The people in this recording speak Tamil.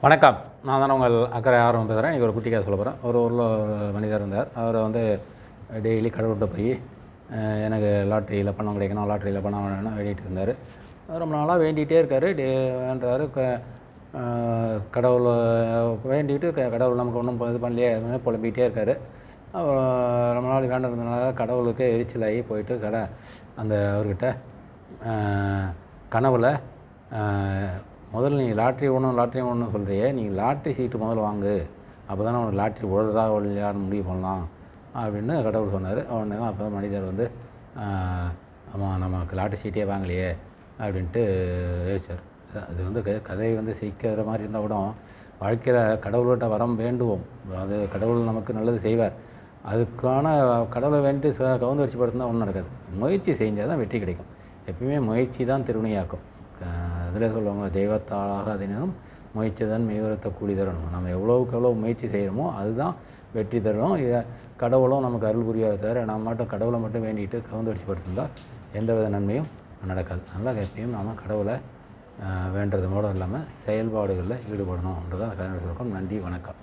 வணக்கம். நான் தானே உங்கள் அக்கறை ஆர்வம் பேசுகிறேன் இன்றைக்கி ஒரு குட்டி கதை சொல்ல போகிறேன் ஒரு ஊரில் ஒரு மனிதர் இருந்தார். அவர் வந்து டெய்லி கடவுள்கிட்ட போய் எனக்கு லாட்ரியில் பணம் கிடைக்கணும் லாட்ரியில் பணம் வேணும்னு வேண்டிகிட்டு இருந்தார். ரொம்ப நாளாக வேண்டிகிட்டே இருக்கார். டே வேண்டாரு. க- கடவுளை வேண்டிகிட்டு க- கடவுள் நமக்கு ஒன்றும் இது பண்ணலையே அப்படின்னு புலம்பிகிட்டே இருக்கார். ரொம்ப நாள் வேண்டிருந்தனால கடவுளுக்கு எரிச்சலாகி போயிட்டு கடை அந்த அவர்கிட்ட கனவில் கனவுல முதல்ல நீ லாட்ரி ஒன்றும் லாட்ரி ஒன்றும் சொல்கிறியே நீ லாட்ரி சீட்டு முதல்ல வாங்கு. அப்போ தானே உனக்கு லாட்ரி ஓடுறதா இல்லையான்னு முடிவு பண்ணலாம் அப்படின்னு கடவுள் சொன்னார். உடனே தான் அப்போ தான் மனிதர் வந்து ஆமாம் நமக்கு லாட்ரி சீட்டே வாங்கலையே அப்படின்ட்டு யோசிச்சார் அது வந்து க- கதை வந்து சிரிக்கிற மாதிரி இருந்தால் கூட வாழ்க்கையில் கடவுள்கிட்ட வரம் வேண்டுவோம். அது கடவுள் நமக்கு நல்லது செய்வார். அதுக்கான கடவுளை வேண்டி கவுந்து வச்சு படுத்தினா ஒன்றும் நடக்காது. முயற்சி செஞ்சால் தான் வெற்றி கிடைக்கும். எப்பயுமே முயற்சி தான் திருவினையாக்கும். அதிலே சொல்லுவாங்க தெய்வத்தாளாக அதினும் முயற்சி தான் மெய்வரத்தை கூலி தரணும் நம்ம எவ்வளோவுக்கு எவ்வளோ முயற்சி செய்கிறோமோ அதுதான் வெற்றி தரும். இதை கடவுளும் நமக்கு அருள் புரியாத தவிர நம்ம மட்டும் கடவுளை மட்டும் வேண்டிட்டு கவுந்தடிச்சு படுத்திருந்தால் எந்தவித எந்த வித நன்மையும் நடக்காது. அதனால் எப்பயும் நாம் கடவுளை அஹ், வேண்டது மட்டும் இல்லாமல் செயல்பாடுகளில் ஈடுபடணுன்றதை கருணை நன்றி வணக்கம்.